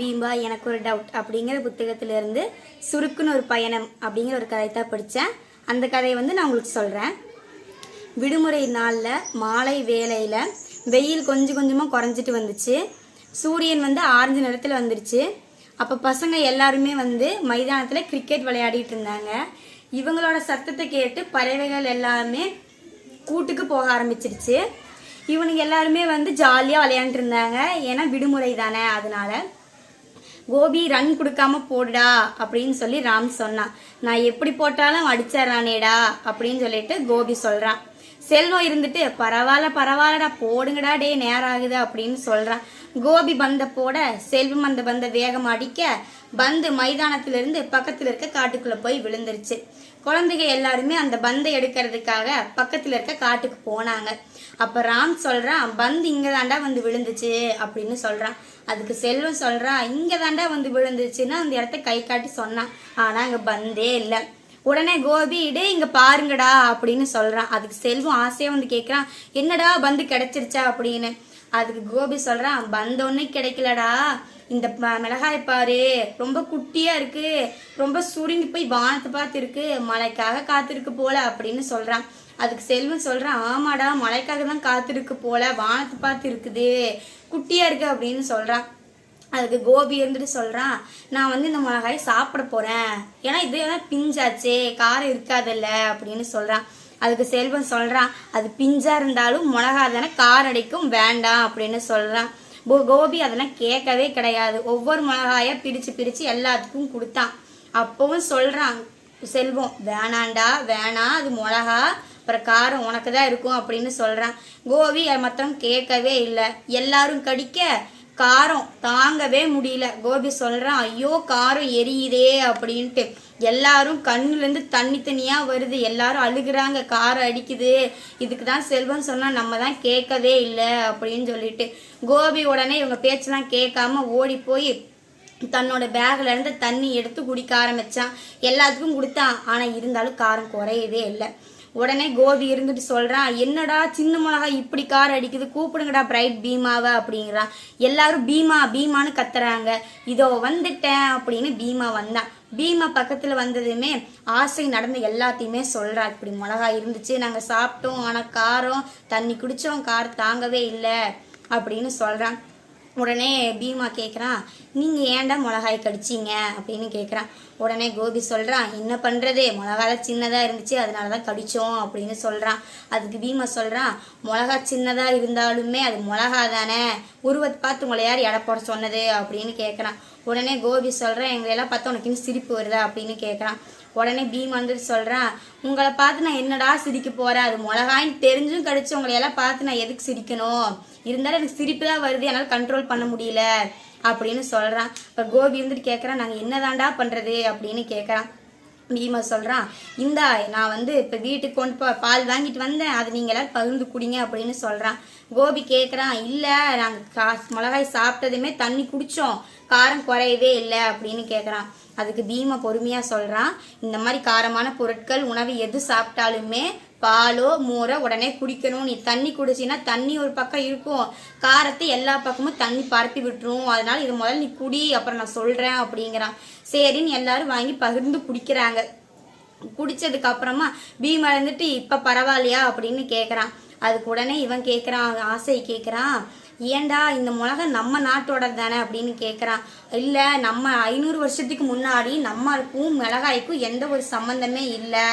பீம்பா எனக்கு ஒரு டவுட் அப்படிங்கிற புத்தகத்திலிருந்து சுருக்குன்னு ஒரு பயணம் அப்படிங்கிற ஒரு கதை தான் படித்தேன். அந்த கதையை வந்து நான் உங்களுக்கு சொல்கிறேன் விடுமுறை நாளில் மாலை வேலையில் வெயில் கொஞ்சம் கொஞ்சமாக குறைஞ்சிட்டு வந்துச்சு. சூரியன் வந்து ஆரஞ்சு நிறத்தில் வந்துருச்சு. அப்போ பசங்க எல்லாருமே வந்து மைதானத்தில் கிரிக்கெட் விளையாடிட்டு இருந்தாங்க. இவங்களோட சத்தத்தை கேட்டு பறவைகள் எல்லாமே கூட்டுக்கு போக ஆரம்பிச்சிருச்சு. இவனுங்க எல்லாருமே வந்து ஜாலியாக விளையாண்டுருந்தாங்க ஏன்னா விடுமுறை தானே அதனால. கோபி ரன் கொடுக்காம போடுடா அப்படின்னு சொல்லி ராம் சொன்னான். நான் எப்படி போட்டாலும் அடிச்சிடறானேடா அப்படின்னு சொல்லிட்டு கோபி சொல்றான். செல்வம் இருந்துட்டு பரவாயில்ல பரவாயில்லடா போடுங்கடா டே நேரம் ஆகுது அப்படின்னு சொல்றான். கோபி பந்த போட செல்வம் அந்த பந்த வேகம் அடிக்க பந்து மைதானத்திலிருந்து பக்கத்துல இருக்க காட்டுக்குள்ள போய் விழுந்துருச்சு. குழந்தைங்க எல்லாருமே அந்த பந்தை எடுக்கிறதுக்காக பக்கத்தில் இருக்க காட்டுக்கு போனாங்க. அப்போ ராம் சொல்கிறான் பந்து இங்கே தாண்டா வந்து விழுந்துச்சு அப்படின்னு சொல்கிறான் அதுக்கு செல்வம் சொல்கிறான் இங்கே தாண்டா வந்து விழுந்துச்சுன்னா அந்த இடத்த கை காட்டி சொன்னான். ஆனால் அங்கே பந்தே இல்லை. உடனே கோபி இடே இங்க பாருங்கடா அப்படின்னு சொல்றான். அதுக்கு செல்வம் ஆசையா வந்து கேட்குறான் என்னடா பந்து கிடைச்சிருச்சா அப்படின்னு. அதுக்கு கோபி சொல்றான் வந்தோன்னே கிடைக்கலடா. இந்த ப- மிளகாய் பாரு ரொம்ப குட்டியா இருக்கு. ரொம்ப சுருங்கி போய் வானத்தை பார்த்து இருக்கு மழைக்காக காத்திருக்கு போல அப்படின்னு சொல்றான். அதுக்கு செல்வம் சொல்றான் ஆமாடா மழைக்காக தான் காத்திருக்கு போல வானத்தை பார்த்து இருக்குது குட்டியா இருக்கு அப்படின்னு சொல்றான் அதுக்கு கோபி இருந்துட்டு சொல்கிறான் நான் வந்து இந்த மிளகாயை சாப்பிட போறேன். ஏன்னா இது தான் பிஞ்சாச்சே காரம் இருக்காதல்ல அப்படின்னு சொல்கிறான் அதுக்கு செல்வம் சொல்கிறான் அது பிஞ்சாக இருந்தாலும் மிளகா தானே காரம் அடைக்கும் வேண்டாம் அப்படின்னு சொல்கிறான் கோபி அதெல்லாம் கேட்கவே கிடையாது. ஒவ்வொரு மிளகாயை பிரித்து பிரித்து எல்லாத்துக்கும் கொடுத்தான் அப்பவும் சொல்கிறான் செல்வம் வேணாண்டா வேணாம் அது மிளகா அப்புறம் காரம் உனக்கு தான் இருக்கும் அப்படின்னு சொல்கிறான் கோபி மற்றவங்க கேட்கவே இல்லை. எல்லாரும் கடிக்க காரம் தாங்கவே முடியல. கோபி சொல்கிறான் ஐயோ காரம் எரியுதே அப்படின்ட்டு. எல்லாரும் கண்ணுலேருந்து தண்ணி தனியாக வருது. எல்லாரும் அழுகுறாங்க காரம் அடிக்குது. இதுக்கு தான் செல்வம் சொன்னால் நம்ம தான் கேட்கவே இல்லை அப்படின்னு சொல்லிட்டு. கோபி உடனே இவங்க பேச்செல்லாம் கேட்காம ஓடி போய் தன்னோட பேக்ல இருந்து தண்ணி எடுத்து குடிக்க ஆரம்பிச்சான். எல்லாத்துக்கும் கொடுத்தான். ஆனால் இருந்தாலும் காரம் குறையவே இல்லை. உடனே கோபி இருந்துட்டு சொல்றான் என்னடா சின்ன மிளகா இப்படி கார் அடிக்குது? கூப்பிடுங்கடா பிரைட் பீமாவை அப்படிங்கிறான் எல்லாரும் பீமா பீமான்னு கத்துறாங்க. இதோ வந்துட்டேன் அப்படின்னு பீமா வந்தான் பீமா பக்கத்தில் வந்ததுமே ஆசை நடந்த எல்லாத்தையுமே சொல்றா. இப்படி மிளகா இருந்துச்சு நாங்கள் சாப்பிட்டோம் ஆனால் காரம் தண்ணி குடிச்சோம் கார் தாங்கவே இல்லை அப்படின்னு சொல்றான் உடனே பீமா கேட்குறான் நீங்கள் ஏன்டா மிளகாய் கடிச்சீங்க? அப்படின்னு கேட்குறான் உடனே கோபி சொல்கிறான் என்ன பண்ணுறது மிளகாய் சின்னதாக இருந்துச்சு அதனால தான் கடித்தோம் அப்படின்னு சொல்கிறான் அதுக்கு பீமா சொல்கிறான் மிளகா சின்னதாக இருந்தாலுமே அது மிளகா தானே? உருவத்தை பார்த்து உங்களை யார் எடை போட சொன்னது? அப்படின்னு கேட்குறான் உடனே கோபி சொல்கிறேன் எங்களையெல்லாம் பார்த்தா உனக்கு இன்னும் சிரிப்பு வருதா? அப்படின்னு கேட்குறான் உடனே பீம் வந்துட்டு சொல்கிறான் உங்களை பார்த்து நான் என்னடா சிரிக்க போகிறேன் அது மிளகாயின்னு தெரிஞ்சும் கடிச்சு உங்களை எல்லாம் பார்த்து நான் எதுக்கு சிரிக்கணும்? இருந்தாலும் எனக்கு சிரிப்பு தான் வருது என்னால் கண்ட்ரோல் பண்ண முடியல. அப்படின்னு சொல்கிறான் இப்போ கோபி இருந்துட்டு கேட்குறான் நாங்கள் என்னதாண்டா பண்ணுறது அப்படின்னு கேட்குறான் பீமா சொல்கிறான் இந்தா நான் வந்து இப்போ வீட்டுக்கு கொண்டு போ பால் வாங்கிட்டு வந்தேன் அது நீங்கள் எல்லாரும் பகிர்ந்து குடிங்க அப்படின்னு சொல்கிறான் கோபி கேட்குறான் இல்லை நாங்கள் கா மிளகாய் சாப்பிட்டதுமே தண்ணி குடித்தோம் காரம் குறையவே இல்லை அப்படின்னு கேட்குறான் அதுக்கு பீமா பொறுமையாக சொல்கிறான் இந்த மாதிரி காரமான பொருட்கள் உணவு எது சாப்பிட்டாலுமே பாலோ மோரோ உடனே குடிக்கணும். நீ தண்ணி குடிச்சின்னா தண்ணி ஒரு பக்கம் இருக்கும். காரத்தை எல்லா பக்கமும் தண்ணி பரப்பி விட்டுரும். அதனால இது முதல்ல நீ குடி அப்புறம் நான் சொல்கிறேன் அப்படிங்கிறான். சரின்னு எல்லாரும் வாங்கி பகிர்ந்து குடிக்கிறாங்க. குடிச்சதுக்கு அப்புறமா பீமா இருந்துட்டு இப்ப பரவாயில்லையா? அப்படின்னு கேக்குறான். அதுக்கு உடனே இவன் கேக்குறான் ஆசை கேக்குறான். ஏண்டா இந்த மிளகா நம்ம நாட்டோட தானே? அப்படின்னு கேட்குறான் இல்லை நம்ம ஐநூறு வருஷத்துக்கு முன்னாடி நம்மளுக்கும் மிளகாய்க்கும் எந்த ஒரு சம்மந்தமே இல்லை.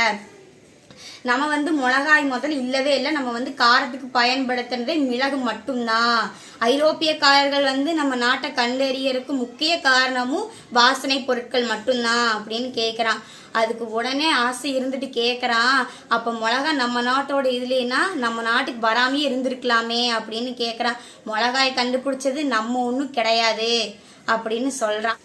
நம்ம வந்து மிளகாய் முதல்ல இல்லவே இல்லை. நம்ம வந்து காரத்துக்கு பயன்படுத்துறதே மிளகு மட்டும்தான் ஐரோப்பியக்காரர்கள் வந்து நம்ம நாட்டை கண்டறியறதுக்கு முக்கிய காரணமும் வாசனை பொருட்கள் மட்டும்தான் அப்படின்னு கேட்குறான் அதுக்கு உடனே ஆசை இருந்துட்டு கேட்குறான் அப்போ மிளகா நம்ம நாட்டோட இதுலேனா நம்ம நாட்டுக்கு வராமையே இருந்திருக்கலாமே அப்படின்னு கேட்குறான் மிளகாய் கண்டுபிடிச்சது நம்ம ஒன்றும் கிடையாது அப்படின்னு சொல்கிறான்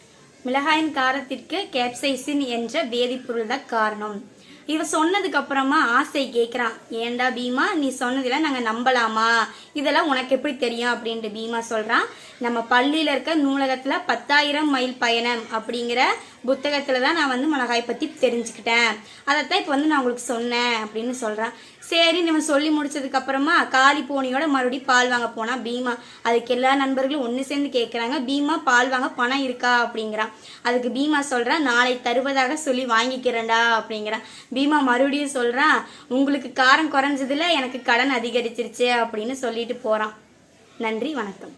மிளகாயின் காரத்திற்கு கேப்சைசின் என்ற வேதிப்பொருள் தான் காரணம். இவ சொன்னதுக்கு அப்புறமா ஆசை கேட்குறான் ஏன்டா பீமா நீ சொன்னதெல்லாம் நாங்கள் நம்பலாமா? இதெல்லாம் உனக்கு எப்படி தெரியும்? அப்படின்ட்டு பீமா சொல்கிறான் நம்ம பள்ளியில் இருக்க நூலகத்தில் பத்தாயிரம் மைல் பயணம் அப்படிங்கிற புத்தகத்தில் தான் நான் வந்து மிளகாய் பற்றி தெரிஞ்சுக்கிட்டேன். அதைத்தான் இப்போ வந்து நான் உங்களுக்கு சொன்னேன் அப்படின்னு சொல்கிறான் சரி நம்ம சொல்லி முடிச்சதுக்கப்புறமா காளி போனியோட மறுபடியும் பால் வாங்க போனால் பீமா. அதுக்கு எல்லா நண்பர்களும் ஒன்று சேர்ந்து கேட்குறாங்க பீமா பால் வாங்க பணம் இருக்கா? அப்படிங்கிறான். அதுக்கு பீமா சொல்கிறான் நாளை தருவதாக சொல்லி வாங்கிக்கிறேன்டா அப்படிங்கிறான். பீமா மறுபடியும் சொல்கிறான் உங்களுக்கு காரம் குறைஞ்சதுல எனக்கு கடன் அதிகரிச்சிருச்சு அப்படின்னு சொல்லிட்டு போகிறான் நன்றி வணக்கம்.